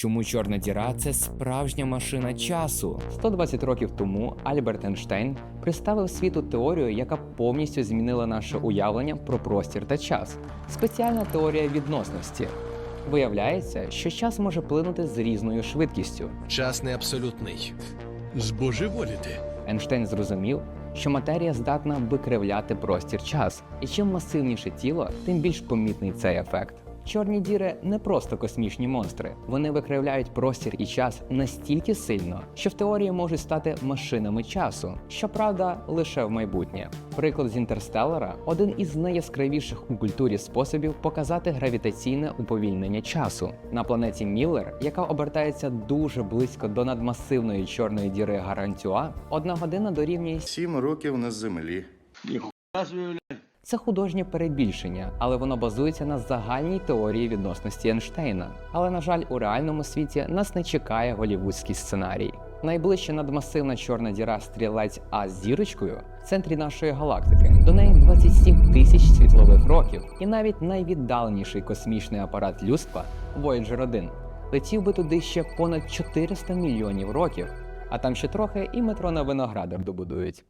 Чому чорна діра це справжня машина часу? 120 років тому Альберт Ейнштейн представив світу теорію, яка повністю змінила наше уявлення про простір та час. Спеціальна теорія відносності. Виявляється, що час може плинути з різною швидкістю. Час не абсолютний. Збожеволіти. Ейнштейн зрозумів, що матерія здатна викривляти простір час, і чим масивніше тіло, тим більш помітний цей ефект. Чорні діри не просто космічні монстри, вони викривляють простір і час настільки сильно, що в теорії можуть стати машинами часу. Щоправда, лише в майбутнє. Приклад з інтерстеллара один із найяскравіших у культурі способів показати гравітаційне уповільнення часу. На планеті Міллер, яка обертається дуже близько до надмасивної чорної діри Гарантюа, одна година дорівнює Сім років на землі. Це художнє перебільшення, але воно базується на загальній теорії відносності Ейнштейна. Але, на жаль, у реальному світі нас не чекає голівудський сценарій. Найближча надмасивна чорна діра стрілець А з зірочкою в центрі нашої галактики. До неї 27 тисяч світлових років. І навіть найвіддаленіший космічний апарат людства Voyager 1 летів би туди ще понад 400 мільйонів років. А там ще трохи і метро на виноградар добудують.